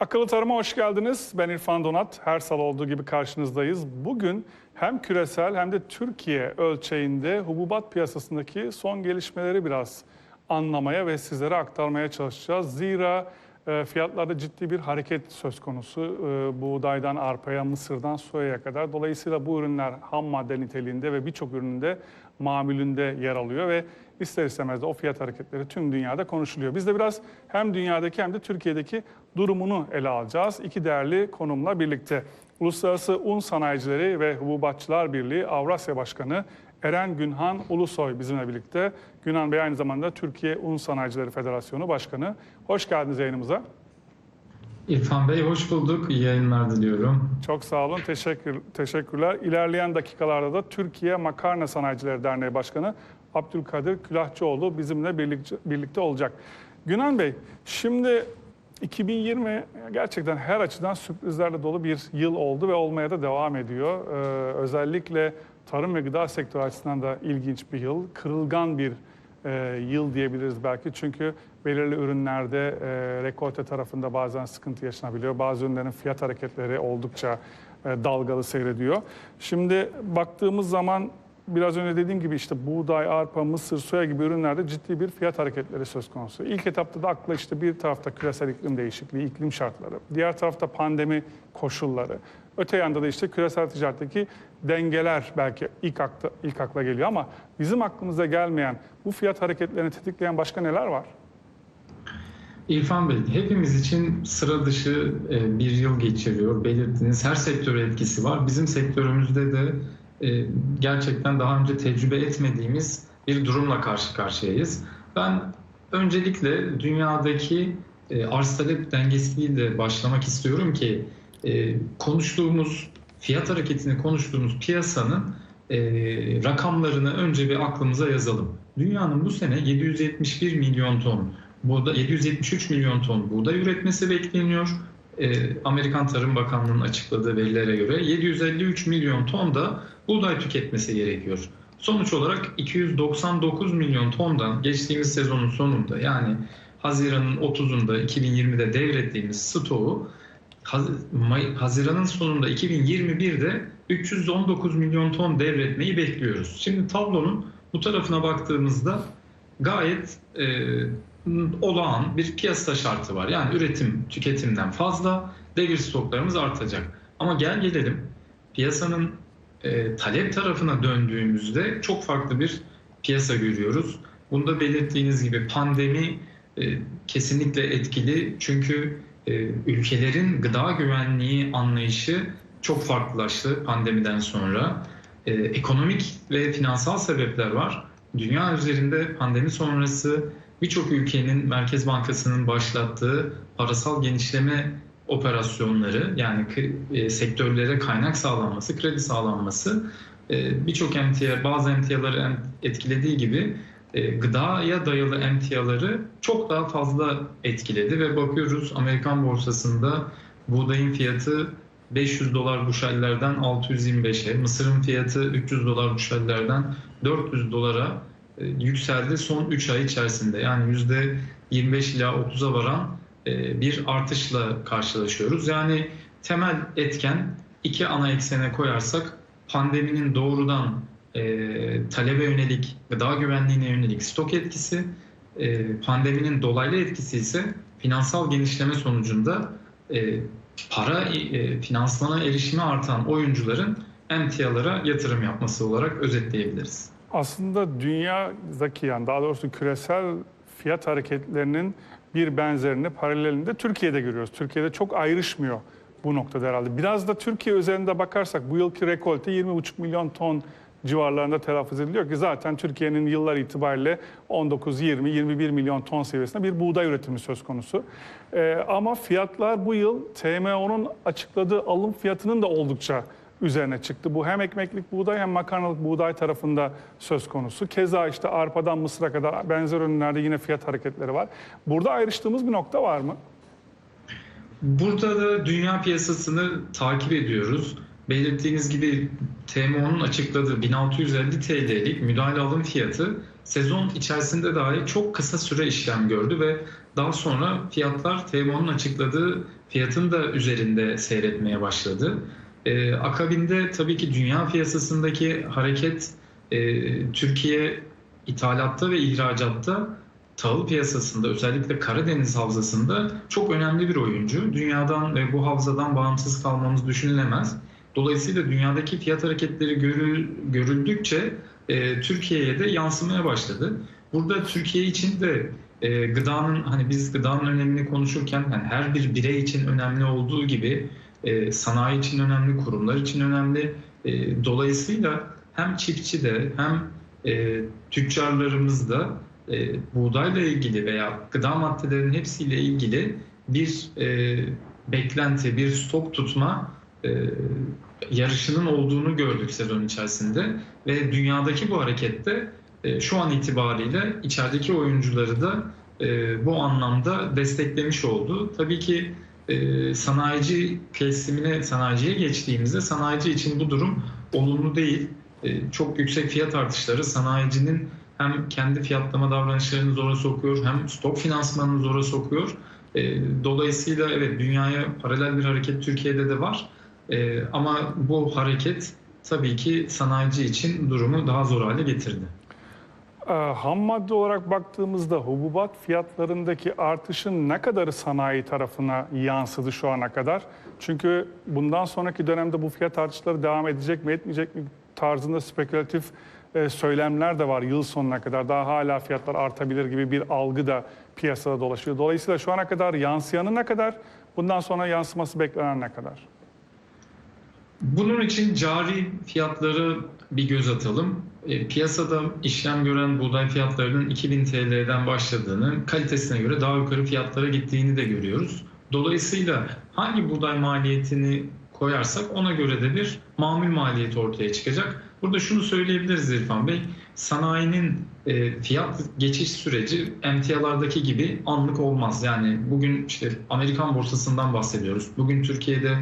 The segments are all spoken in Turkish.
Akıllı Tarım'a hoş geldiniz. Ben İrfan Donat. Her salı olduğu gibi karşınızdayız. Bugün hem küresel hem de Türkiye ölçeğinde hububat piyasasındaki son gelişmeleri biraz anlamaya ve sizlere aktarmaya çalışacağız. Zira e, fiyatlarda ciddi bir hareket söz konusu. E, buğdaydan arpaya, mısırdan soyaya kadar. Dolayısıyla bu ürünler ham madde niteliğinde ve birçok üründe mamülünde yer alıyor ve ister istemez de o fiyat hareketleri tüm dünyada konuşuluyor. Biz de biraz hem dünyadaki hem de Türkiye'deki durumunu ele alacağız. İki değerli konumla birlikte. Uluslararası Un Sanayicileri ve Hububatçılar Birliği Avrasya Başkanı Eren Günhan Ulusoy bizimle birlikte. Günhan Bey aynı zamanda Türkiye Un Sanayicileri Federasyonu Başkanı. Hoş geldiniz yayınımıza. İrfan Bey hoş bulduk. İyi yayınlar diliyorum. Çok sağ olun. Teşekkür, teşekkürler. İlerleyen dakikalarda da Türkiye Makarna Sanayicileri Derneği Başkanı Abdülkadir Külahçıoğlu bizimle birlikte, olacak. Günan Bey, şimdi 2020 gerçekten her açıdan sürprizlerle dolu bir yıl oldu ve olmaya da devam ediyor. Ee, özellikle tarım ve gıda sektörü açısından da ilginç bir yıl. Kırılgan bir e, yıl diyebiliriz belki. Çünkü belirli ürünlerde e, rekolte tarafında bazen sıkıntı yaşanabiliyor. Bazı ürünlerin fiyat hareketleri oldukça e, dalgalı seyrediyor. Şimdi baktığımız zaman biraz önce dediğim gibi işte buğday, arpa, mısır, soya gibi ürünlerde ciddi bir fiyat hareketleri söz konusu. İlk etapta da akla işte bir tarafta küresel iklim değişikliği, iklim şartları, diğer tarafta pandemi koşulları, öte yanda da işte küresel ticaretteki dengeler belki ilk akla, ilk akla geliyor ama bizim aklımıza gelmeyen bu fiyat hareketlerini tetikleyen başka neler var? İrfan Bey, hepimiz için sıra dışı e, bir yıl geçiriyor. Belirttiğiniz her sektöre etkisi var. Bizim sektörümüzde de gerçekten daha önce tecrübe etmediğimiz bir durumla karşı karşıyayız. Ben öncelikle dünyadaki e, arz talep dengesiyle başlamak istiyorum ki konuştuğumuz fiyat hareketini konuştuğumuz piyasanın rakamlarını önce bir aklımıza yazalım. Dünyanın bu sene 771 milyon ton Burada 773 milyon ton buğday üretmesi bekleniyor. Ee, Amerikan Tarım Bakanlığı'nın açıkladığı verilere göre 753 milyon ton da buğday tüketmesi gerekiyor. Sonuç olarak 299 milyon tondan geçtiğimiz sezonun sonunda yani Haziran'ın 30'unda 2020'de devrettiğimiz stoğu Haziran'ın sonunda 2021'de 319 milyon ton devretmeyi bekliyoruz. Şimdi tablonun bu tarafına baktığımızda gayet e, olağan bir piyasa şartı var. Yani üretim tüketimden fazla, devir stoklarımız artacak. Ama gel gelelim piyasanın e, talep tarafına döndüğümüzde çok farklı bir piyasa görüyoruz. Bunda belirttiğiniz gibi pandemi e, kesinlikle etkili. Çünkü e, ülkelerin gıda güvenliği anlayışı çok farklılaştı pandemiden sonra. E, ekonomik ve finansal sebepler var. Dünya üzerinde pandemi sonrası birçok ülkenin Merkez Bankası'nın başlattığı parasal genişleme operasyonları yani e, sektörlere kaynak sağlanması, kredi sağlanması e, birçok emtia, bazı emtiaları etkilediği gibi e, gıdaya dayalı emtiaları çok daha fazla etkiledi ve bakıyoruz Amerikan borsasında buğdayın fiyatı 500 dolar buşellerden 625'e, mısırın fiyatı 300 dolar buşellerden 400 dolara yükseldi son 3 ay içerisinde. Yani %25 ila 30'a varan e, bir artışla karşılaşıyoruz. Yani temel etken iki ana eksene koyarsak pandeminin doğrudan e, talebe yönelik, gıda güvenliğine yönelik stok etkisi, e, pandeminin dolaylı etkisi ise finansal genişleme sonucunda e, para e, finansmana erişimi artan oyuncuların emtialara yatırım yapması olarak özetleyebiliriz aslında dünyadaki yani daha doğrusu küresel fiyat hareketlerinin bir benzerini paralelinde Türkiye'de görüyoruz. Türkiye'de çok ayrışmıyor bu noktada herhalde. Biraz da Türkiye üzerinde bakarsak bu yılki rekolte 20,5 milyon ton civarlarında telaffuz ediliyor ki zaten Türkiye'nin yıllar itibariyle 19, 20, 21 milyon ton seviyesinde bir buğday üretimi söz konusu. Ee, ama fiyatlar bu yıl TMO'nun açıkladığı alım fiyatının da oldukça üzerine çıktı. Bu hem ekmeklik buğday hem makarnalık buğday tarafında söz konusu. Keza işte arpadan mısıra kadar benzer ürünlerde yine fiyat hareketleri var. Burada ayrıştığımız bir nokta var mı? Burada da dünya piyasasını takip ediyoruz. belirttiğiniz gibi TMO'nun açıkladığı 1650 TL'lik müdahale alım fiyatı sezon içerisinde dahi çok kısa süre işlem gördü ve daha sonra fiyatlar TMO'nun açıkladığı fiyatın da üzerinde seyretmeye başladı. Ee, akabinde tabii ki dünya piyasasındaki hareket e, Türkiye ithalatta ve ihracatta tahıl piyasasında özellikle Karadeniz havzasında çok önemli bir oyuncu. Dünyadan ve bu havzadan bağımsız kalmamız düşünülemez. Dolayısıyla dünyadaki fiyat hareketleri görül, görüldükçe e, Türkiye'ye de yansımaya başladı. Burada Türkiye için de e, gıdanın hani biz gıdanın önemini konuşurken yani her bir birey için önemli olduğu gibi e, sanayi için önemli, kurumlar için önemli. E, dolayısıyla hem çiftçi de hem e, tüccarlarımız da buğdayla ilgili veya gıda maddelerinin hepsiyle ilgili bir beklenti, bir stok tutma yarışının olduğunu gördük sezon içerisinde ve dünyadaki bu harekette şu an itibariyle içerideki oyuncuları da bu anlamda desteklemiş oldu. Tabii ki e, sanayici kesimine, sanayiciye geçtiğimizde sanayici için bu durum olumlu değil. E, çok yüksek fiyat artışları sanayicinin hem kendi fiyatlama davranışlarını zora sokuyor hem stok finansmanını zora sokuyor. E, dolayısıyla evet dünyaya paralel bir hareket Türkiye'de de var. E, ama bu hareket tabii ki sanayici için durumu daha zor hale getirdi. Ee, ham madde olarak baktığımızda hububat fiyatlarındaki artışın ne kadarı sanayi tarafına yansıdı şu ana kadar? Çünkü bundan sonraki dönemde bu fiyat artışları devam edecek mi etmeyecek mi tarzında spekülatif e, söylemler de var yıl sonuna kadar. Daha hala fiyatlar artabilir gibi bir algı da piyasada dolaşıyor. Dolayısıyla şu ana kadar yansıyanı ne kadar, bundan sonra yansıması beklenen ne kadar? Bunun için cari fiyatları bir göz atalım. E, piyasada işlem gören buğday fiyatlarının 2000 TL'den başladığını, kalitesine göre daha yukarı fiyatlara gittiğini de görüyoruz. Dolayısıyla hangi buğday maliyetini koyarsak ona göre de bir mamul maliyeti ortaya çıkacak. Burada şunu söyleyebiliriz İrfan Bey, sanayinin e, fiyat geçiş süreci emtialardaki gibi anlık olmaz. Yani bugün işte Amerikan borsasından bahsediyoruz. Bugün Türkiye'de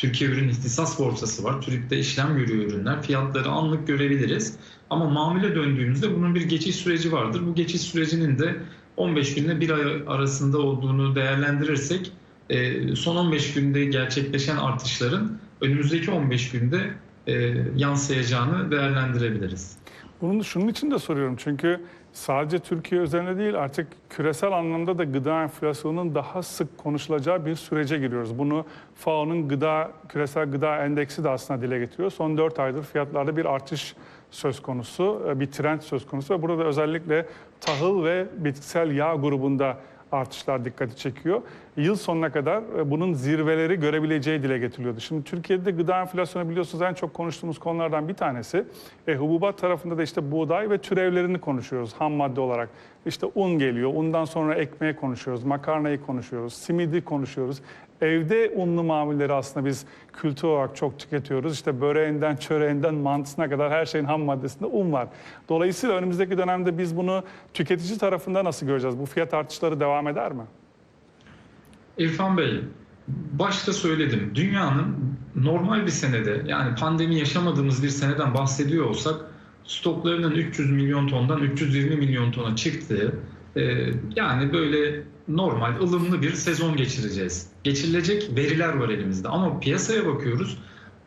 Türkiye Ürün İhtisas Borsası var. TÜRİP'te işlem görüyor ürünler. Fiyatları anlık görebiliriz. Ama mamule döndüğümüzde bunun bir geçiş süreci vardır. Bu geçiş sürecinin de 15 günle bir ay arasında olduğunu değerlendirirsek e, son 15 günde gerçekleşen artışların önümüzdeki 15 günde e, yansıyacağını değerlendirebiliriz. Bunun şunun için de soruyorum çünkü sadece Türkiye üzerine değil artık küresel anlamda da gıda enflasyonunun daha sık konuşulacağı bir sürece giriyoruz. Bunu FAO'nun gıda küresel gıda endeksi de aslında dile getiriyor. Son 4 aydır fiyatlarda bir artış söz konusu, bir trend söz konusu ve burada özellikle tahıl ve bitkisel yağ grubunda artışlar dikkati çekiyor. Yıl sonuna kadar e, bunun zirveleri görebileceği dile getiriliyordu. Şimdi Türkiye'de gıda enflasyonu biliyorsunuz en çok konuştuğumuz konulardan bir tanesi. E, hububat tarafında da işte buğday ve türevlerini konuşuyoruz ham madde olarak. İşte un geliyor, undan sonra ekmeği konuşuyoruz, makarnayı konuşuyoruz, simidi konuşuyoruz. Evde unlu mamulleri aslında biz kültür olarak çok tüketiyoruz. İşte böreğinden, çöreğinden, mantısına kadar her şeyin ham maddesinde un var. Dolayısıyla önümüzdeki dönemde biz bunu tüketici tarafında nasıl göreceğiz? Bu fiyat artışları devam eder mi? İrfan Bey, başta söyledim. Dünyanın normal bir senede yani pandemi yaşamadığımız bir seneden bahsediyor olsak stoklarının 300 milyon tondan 320 milyon tona çıktığı yani böyle normal ılımlı bir sezon geçireceğiz. Geçirilecek veriler var elimizde ama piyasaya bakıyoruz.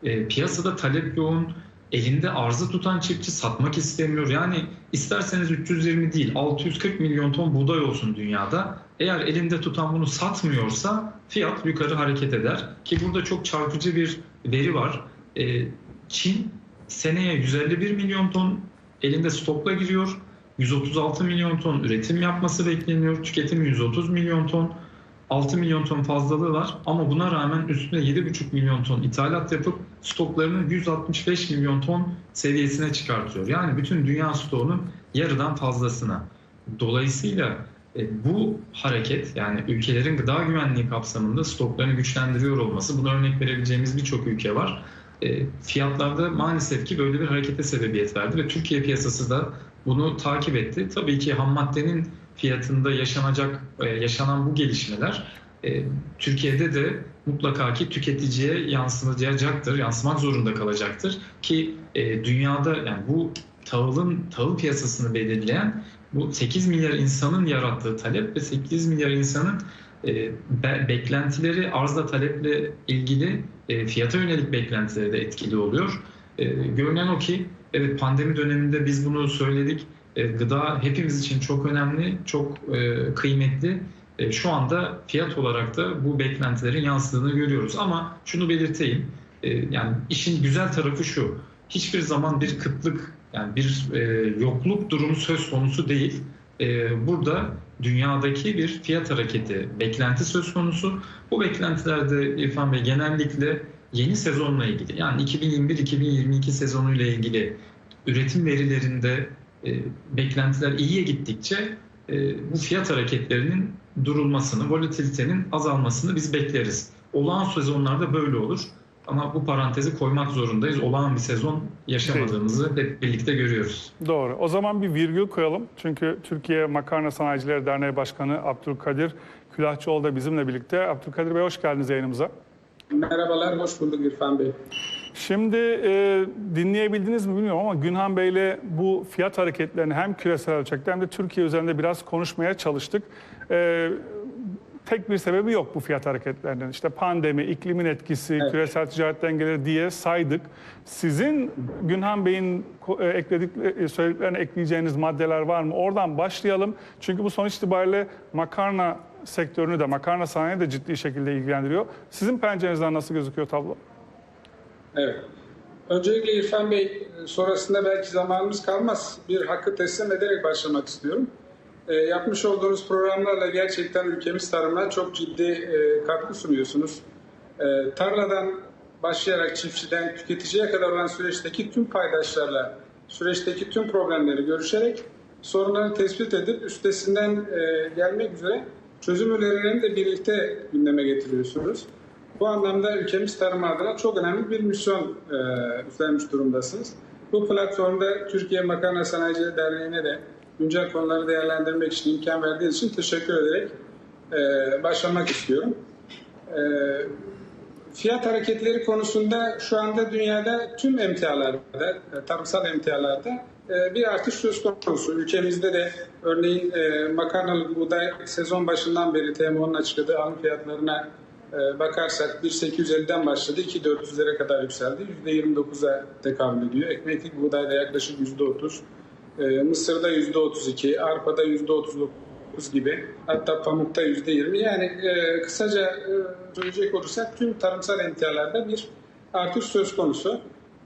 E, piyasada talep yoğun, elinde arzı tutan çiftçi satmak istemiyor. Yani isterseniz 320 değil 640 milyon ton buğday olsun dünyada. Eğer elinde tutan bunu satmıyorsa fiyat yukarı hareket eder. Ki burada çok çarpıcı bir veri var. Ee, Çin seneye 151 milyon ton elinde stokla giriyor. 136 milyon ton üretim yapması bekleniyor. Tüketim 130 milyon ton. 6 milyon ton fazlalığı var ama buna rağmen üstüne 7,5 milyon ton ithalat yapıp stoklarını 165 milyon ton seviyesine çıkartıyor. Yani bütün dünya stoğunun yarıdan fazlasına. Dolayısıyla e, bu hareket yani ülkelerin gıda güvenliği kapsamında stoklarını güçlendiriyor olması buna örnek verebileceğimiz birçok ülke var. E, fiyatlarda maalesef ki böyle bir harekete sebebiyet verdi ve Türkiye piyasası da bunu takip etti. Tabii ki ham maddenin fiyatında yaşanacak, e, yaşanan bu gelişmeler e, Türkiye'de de mutlaka ki tüketiciye yansımayacaktır, yansımak zorunda kalacaktır ki e, dünyada yani bu tahılın tahıl piyasasını belirleyen bu 8 milyar insanın yarattığı talep ve 8 milyar insanın be- beklentileri arzla taleple ilgili fiyata yönelik beklentileri de etkili oluyor. Görünen o ki evet pandemi döneminde biz bunu söyledik. E, gıda hepimiz için çok önemli, çok e, kıymetli. E, şu anda fiyat olarak da bu beklentilerin yansıdığını görüyoruz. Ama şunu belirteyim. yani işin güzel tarafı şu. Hiçbir zaman bir kıtlık yani bir yokluk durumu söz konusu değil. Burada dünyadaki bir fiyat hareketi, beklenti söz konusu. Bu beklentilerde İrfan Bey genellikle yeni sezonla ilgili yani 2021-2022 sezonuyla ilgili üretim verilerinde e, beklentiler iyiye gittikçe e, bu fiyat hareketlerinin durulmasını, volatilitenin azalmasını biz bekleriz. Olağan sezonlarda böyle olur. Ama bu parantezi koymak zorundayız. Olağan bir sezon yaşamadığımızı hep birlikte görüyoruz. Doğru. O zaman bir virgül koyalım. Çünkü Türkiye Makarna Sanayicileri Derneği Başkanı Abdülkadir Külahçıoğlu da bizimle birlikte. Abdülkadir Bey hoş geldiniz yayınımıza. Merhabalar, hoş bulduk İrfan Bey. Şimdi e, dinleyebildiniz mi bilmiyorum ama Günhan Bey'le bu fiyat hareketlerini hem küresel ölçekte hem de Türkiye üzerinde biraz konuşmaya çalıştık. E, tek bir sebebi yok bu fiyat hareketlerinin. İşte pandemi, iklimin etkisi, Evet. küresel ticaret dengeleri diye saydık. Sizin Günhan Bey'in e, ekledikleri, söylediklerine ekleyeceğiniz maddeler var mı? Oradan başlayalım. Çünkü bu sonuç itibariyle makarna sektörünü de, makarna sanayini de ciddi şekilde ilgilendiriyor. Sizin pencerenizden nasıl gözüküyor tablo? Evet. Öncelikle İrfan Bey, sonrasında belki zamanımız kalmaz. Bir hakkı teslim ederek başlamak istiyorum. E, yapmış olduğunuz programlarla gerçekten ülkemiz tarımına çok ciddi e, katkı sunuyorsunuz. E, tarladan başlayarak çiftçiden tüketiciye kadar olan süreçteki tüm paydaşlarla, süreçteki tüm problemleri görüşerek sorunları tespit edip üstesinden e, gelmek üzere çözüm önerilerini de birlikte gündeme getiriyorsunuz. Bu anlamda ülkemiz tarımı adına çok önemli bir misyon e, üstlenmiş durumdasınız. Bu platformda Türkiye Makarna Sanayicileri Derneği'ne de güncel konuları değerlendirmek için imkan verdiğiniz için teşekkür ederek e, başlamak istiyorum. E, fiyat hareketleri konusunda şu anda dünyada tüm emtialarda, e, tarımsal emtialarda bir artış söz konusu. Ülkemizde de örneğin e, makarnalı buğday sezon başından beri TMO'nun açıkladığı alım fiyatlarına e, bakarsak 1.850'den başladı 2.400'lere kadar yükseldi. %29'a tekabül ediyor. Ekmeklik buğdayda yaklaşık %30, e, Mısır'da %32, arpada %39 gibi hatta pamukta %20 yani kısaca söyleyecek olursak tüm tarımsal emtialarda bir artış söz konusu.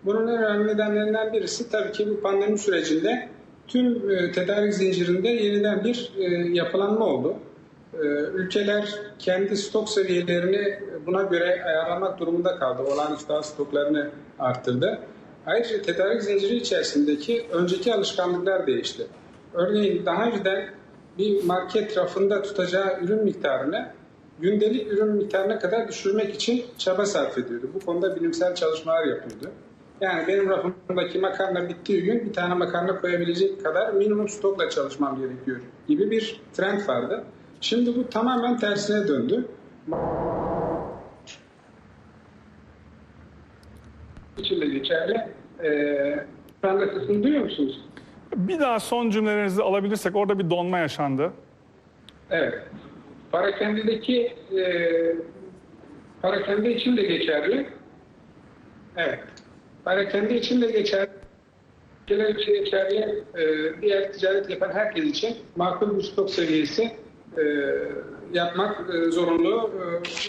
Bunun en önemli nedenlerinden birisi tabii ki bu pandemi sürecinde tüm e, tedarik zincirinde yeniden bir e, yapılanma oldu. E, ülkeler kendi stok seviyelerini buna göre ayarlamak durumunda kaldı. Olağanüstü hasıla stoklarını arttırdı. Ayrıca tedarik zinciri içerisindeki önceki alışkanlıklar değişti. Örneğin daha önceden bir market rafında tutacağı ürün miktarını gündelik ürün miktarına kadar düşürmek için çaba sarf ediyordu. Bu konuda bilimsel çalışmalar yapıyordu. Yani benim rafımdaki makarna bittiği gün bir tane makarna koyabilecek kadar minimum stokla çalışmam gerekiyor gibi bir trend vardı. Şimdi bu tamamen tersine döndü. İçinde geçerli. Ee, ben de sesini duyuyor musunuz? Bir daha son cümlelerinizi alabilirsek orada bir donma yaşandı. Evet. Parakendedeki e, parakende için de geçerli. Evet. Parakende için de geçerli. Ülkeler için geçerli. E, diğer ticaret yapan herkes için makul bir stok seviyesi e, yapmak e, zorunlu.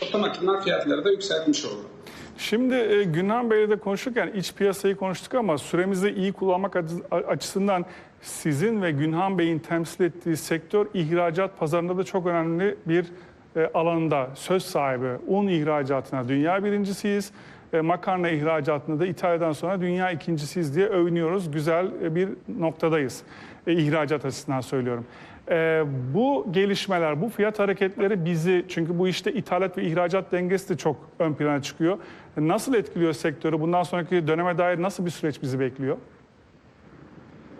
E, otomatikman fiyatları da yükseltmiş oldu. Şimdi e, Günhan Bey'le de konuşurken iç piyasayı konuştuk ama süremizi iyi kullanmak açı- açısından sizin ve Günhan Bey'in temsil ettiği sektör ihracat pazarında da çok önemli bir e, alanda söz sahibi. Un ihracatına dünya birincisiyiz. E, makarna ihracatında da İtalya'dan sonra dünya ikincisiyiz diye övünüyoruz. Güzel e, bir noktadayız. E, ihracat açısından söylüyorum. E, bu gelişmeler, bu fiyat hareketleri bizi, çünkü bu işte ithalat ve ihracat dengesi de çok ön plana çıkıyor. Nasıl etkiliyor sektörü? Bundan sonraki döneme dair nasıl bir süreç bizi bekliyor?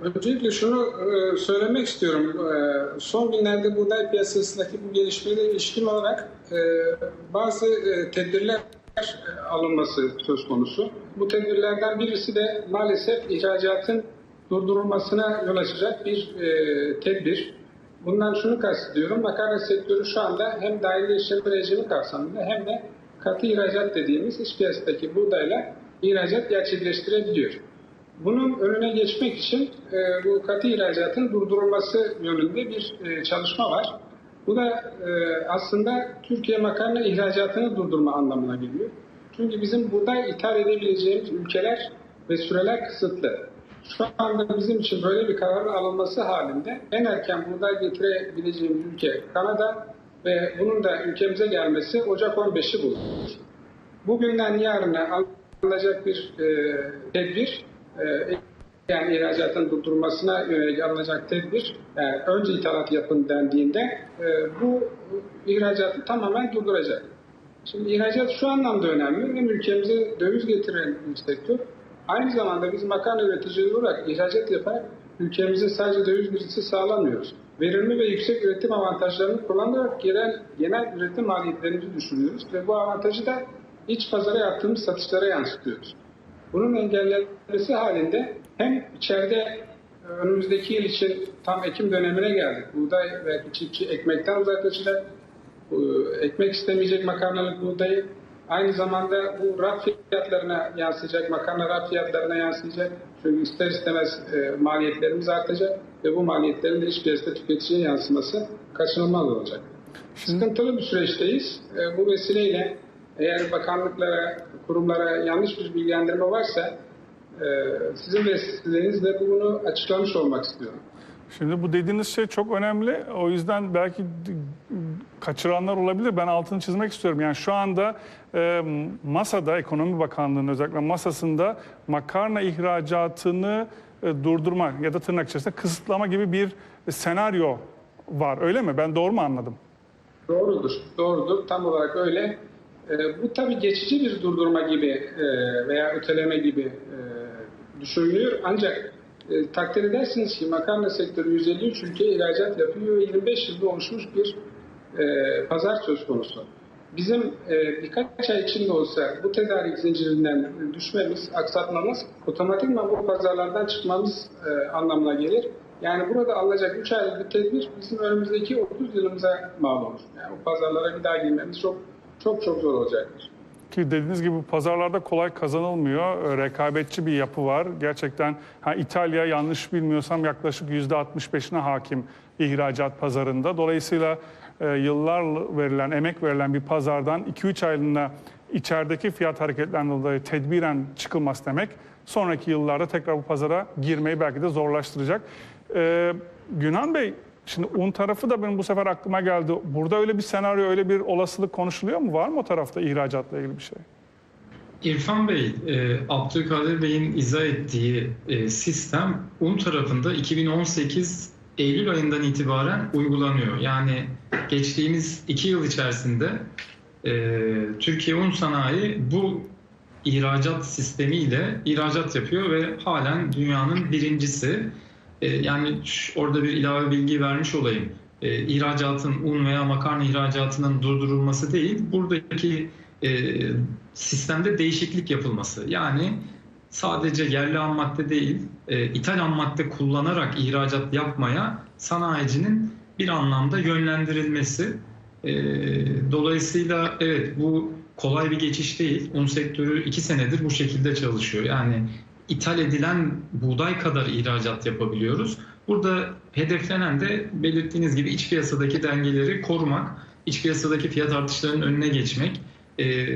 Öncelikle şunu söylemek istiyorum. Son günlerde buğday piyasasındaki bu gelişmelere ilişkin olarak bazı tedbirler alınması söz konusu. Bu tedbirlerden birisi de maalesef ihracatın durdurulmasına yol açacak bir e, tedbir. Bundan şunu kastediyorum. Makarna sektörü şu anda hem dahili işlem rejimi kapsamında hem de katı ihracat dediğimiz iç piyasadaki buğdayla ihracat gerçekleştirebiliyor. Bunun önüne geçmek için e, bu katı ihracatın durdurulması yönünde bir e, çalışma var. Bu da e, aslında Türkiye makarna ihracatını durdurma anlamına geliyor. Çünkü bizim buğday ithal edebileceğimiz ülkeler ve süreler kısıtlı. Şu anda bizim için böyle bir kararın alınması halinde en erken buğday getirebileceğimiz ülke Kanada ve bunun da ülkemize gelmesi Ocak 15'i bulur. Bugünden yarına alınacak bir e, tedbir, e, yani ihracatın durdurulmasına yönelik alınacak tedbir, yani önce ithalat yapın dendiğinde e, bu ihracatı tamamen durduracak. Şimdi ihracat şu anlamda önemli. Hem ülkemize döviz getiren bir sektör, aynı zamanda biz makarna üreticileri olarak ihracat yaparak ülkemize sadece döviz girişi sağlamıyoruz. Verimli ve yüksek üretim avantajlarını kullanarak genel, genel üretim maliyetlerimizi düşünüyoruz ve bu avantajı da iç pazara yaptığımız satışlara yansıtıyoruz. Bunun engellenmesi halinde hem içeride e, önümüzdeki yıl için tam ekim dönemine geldik. Buğday ve çiftçi ekmekten uzaklaşacak. Bu Ekmek istemeyecek makarnalık buğdayı. Aynı zamanda bu raf fiyatlarına yansıyacak, makarna raf fiyatlarına yansıyacak. Çünkü ister istemez e, maliyetlerimiz artacak ve bu maliyetlerin de iç piyasada tüketiciye yansıması kaçınılmaz olacak. Sıkıntılı bir süreçteyiz. E, bu vesileyle eğer bakanlıklara, kurumlara yanlış bir bilgilendirme varsa e, sizin vesilenizle bunu açıklamış olmak istiyorum. Şimdi bu dediğiniz şey çok önemli. O yüzden belki kaçıranlar olabilir. Ben altını çizmek istiyorum. Yani şu anda e, masada, Ekonomi Bakanlığı'nın özellikle masasında makarna ihracatını e, durdurma ya da tırnak içerisinde kısıtlama gibi bir senaryo var. Öyle mi? Ben doğru mu anladım? Doğrudur, doğrudur. Tam olarak öyle. Ee, bu tabii geçici bir durdurma gibi e, veya öteleme gibi e, düşünülüyor. Ancak e, takdir edersiniz ki makarna sektörü 153 ülke ihracat yapıyor ve 25 yılda oluşmuş bir pazar söz konusu. Bizim birkaç ay içinde olsa bu tedarik zincirinden düşmemiz, aksatmamız otomatikman bu pazarlardan çıkmamız anlamına gelir. Yani burada alınacak 3 aylık bir tedbir bizim önümüzdeki 30 yılımıza mal olur. Yani bu pazarlara bir daha girmemiz çok çok çok zor olacaktır. Ki dediğiniz gibi pazarlarda kolay kazanılmıyor. E, Rekabetçi bir yapı var. Gerçekten ha, İtalya yanlış bilmiyorsam yaklaşık %65'ine hakim ihracat pazarında. Dolayısıyla e, yıllar verilen, emek verilen bir pazardan 2-3 aylığına içerideki fiyat hareketlerinden dolayı tedbiren çıkılması demek sonraki yıllarda tekrar bu pazara girmeyi belki de zorlaştıracak. E, Günan Bey, şimdi un tarafı da benim bu sefer aklıma geldi. Burada öyle bir senaryo, öyle bir olasılık konuşuluyor mu? Var mı o tarafta ihracatla ilgili bir şey? İrfan Bey, e, Abdülkadir Bey'in izah ettiği e, sistem un tarafında 2018 Eylül ayından itibaren uygulanıyor. Yani geçtiğimiz iki yıl içerisinde e, Türkiye Un Sanayi bu ihracat sistemiyle ihracat yapıyor ve halen dünyanın birincisi. E, yani orada bir ilave bilgi vermiş olayım. E, ihracatın un veya makarna ihracatının durdurulması değil, buradaki e, sistemde değişiklik yapılması. Yani sadece yerli ham madde değil, e, ithal ham madde kullanarak ihracat yapmaya sanayicinin bir anlamda yönlendirilmesi. E, dolayısıyla evet bu kolay bir geçiş değil. Un sektörü iki senedir bu şekilde çalışıyor. Yani ithal edilen buğday kadar ihracat yapabiliyoruz. Burada hedeflenen de belirttiğiniz gibi iç piyasadaki dengeleri korumak, iç piyasadaki fiyat artışlarının önüne geçmek. Ee,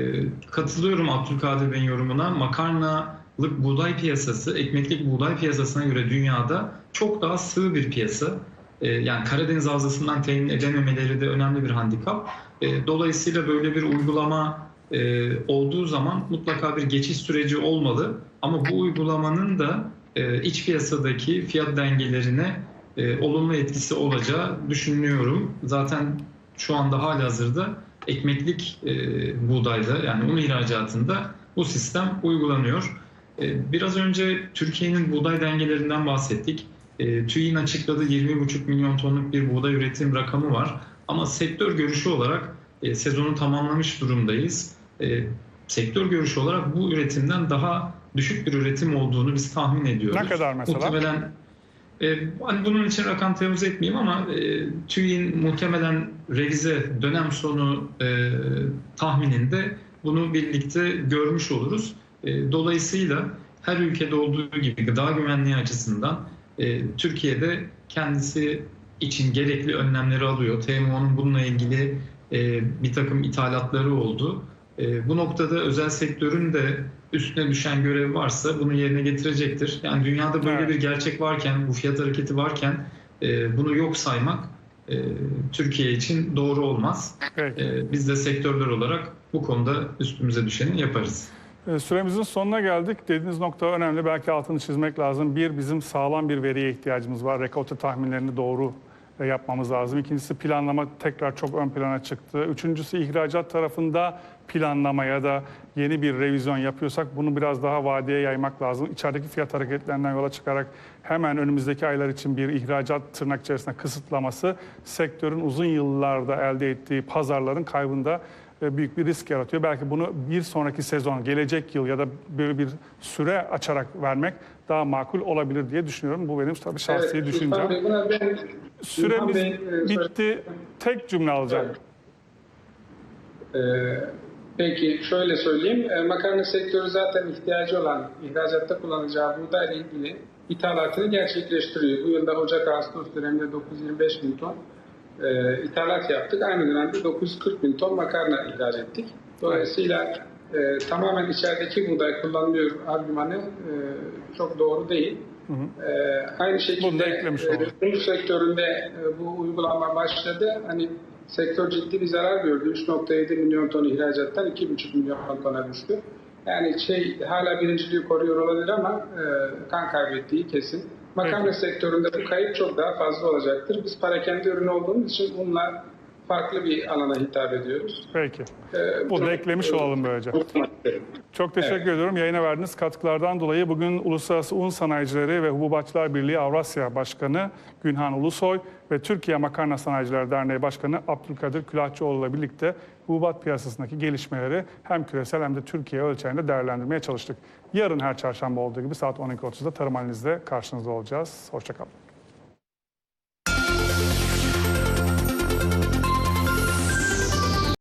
katılıyorum Abdülkadir Bey'in yorumuna. Makarnalık buğday piyasası, ekmeklik buğday piyasasına göre dünyada çok daha sığ bir piyasa. Ee, yani Karadeniz havzasından temin edememeleri de önemli bir handikap. Ee, dolayısıyla böyle bir uygulama e, olduğu zaman mutlaka bir geçiş süreci olmalı. Ama bu uygulamanın da e, iç piyasadaki fiyat dengelerine e, olumlu etkisi olacağı düşünüyorum. Zaten şu anda halihazırda ekmeklik e, buğdayda yani un ihracatında bu sistem uygulanıyor. E, biraz önce Türkiye'nin buğday dengelerinden bahsettik. E, TÜİ'nin açıkladığı 20,5 milyon tonluk bir buğday üretim rakamı var. Ama sektör görüşü olarak e, sezonu tamamlamış durumdayız. E, sektör görüşü olarak bu üretimden daha düşük bir üretim olduğunu biz tahmin ediyoruz. Ne kadar mesela? Muhtemelen e, hani bunun için rakam tevz etmeyeyim ama e, TÜİ'nin muhtemelen revize dönem sonu e, tahmininde bunu birlikte görmüş oluruz. E, dolayısıyla her ülkede olduğu gibi gıda güvenliği açısından e, Türkiye'de kendisi için gerekli önlemleri alıyor. TMO'nun bununla ilgili e, bir takım ithalatları oldu. E, bu noktada özel sektörün de üstüne düşen görev varsa bunu yerine getirecektir. Yani dünyada böyle Evet. bir gerçek varken, bu fiyat hareketi varken e, bunu yok saymak e, Türkiye için doğru olmaz. Peki. E, biz de sektörler olarak bu konuda üstümüze düşeni yaparız. E, Süremizin sonuna geldik. Dediğiniz nokta önemli. Belki altını çizmek lazım. Bir, bizim sağlam bir veriye ihtiyacımız var. Rekolte tahminlerini doğru e, yapmamız lazım. İkincisi planlama tekrar çok ön plana çıktı. Üçüncüsü ihracat tarafında planlama ya da yeni bir revizyon yapıyorsak bunu biraz daha vadeye yaymak lazım. İçerideki fiyat hareketlerinden yola çıkarak hemen önümüzdeki aylar için bir ihracat tırnak içerisinde kısıtlaması sektörün uzun yıllarda elde ettiği pazarların kaybında e, büyük bir risk yaratıyor. Belki bunu bir sonraki sezon, gelecek yıl ya da böyle bir süre açarak vermek daha makul olabilir diye düşünüyorum. Bu benim tabii şahsi Evet, düşüncem. Bey, ben Süremiz Bey, e, bitti. Tek cümle alacağım. Ee, peki şöyle söyleyeyim. Ee, makarna sektörü zaten ihtiyacı olan ihracatta kullanacağı buğdayla ilgili ithalatını gerçekleştiriyor. Bu yılda Ocak-Ağustos döneminde 925 bin ton e, ithalat yaptık. Aynı dönemde 940 bin ton makarna ihraç ettik. Dolayısıyla e, tamamen içerideki buğday kullanılıyor argümanı e, çok doğru değil. E, aynı Bunu şekilde da eklemiş e, sektöründe e, bu uygulama başladı. Hani sektör ciddi bir zarar gördü. 3.7 milyon ton ihracattan 2.5 milyon tona düştü. Yani şey hala birinciliği koruyor olabilir ama e, kan kaybettiği kesin. Makarna Peki. sektöründe bu kayıp çok daha fazla olacaktır. Biz parakende ürünü olduğumuz için bununla farklı bir alana hitap ediyoruz. Peki. E, Bunu da eklemiş olalım böylece. Çok teşekkür Evet. ediyorum. Yayına verdiğiniz katkılardan dolayı bugün Uluslararası Un Sanayicileri ve Hububatçılar Birliği Avrasya Başkanı Günhan Ulusoy ve Türkiye Makarna Sanayiciler Derneği Başkanı Abdülkadir Külahçıoğlu ile birlikte hububat piyasasındaki gelişmeleri hem küresel hem de Türkiye ölçeğinde değerlendirmeye çalıştık. Yarın her çarşamba olduğu gibi saat 12.30'da Tarım Analiz'de karşınızda olacağız. Hoşçakalın.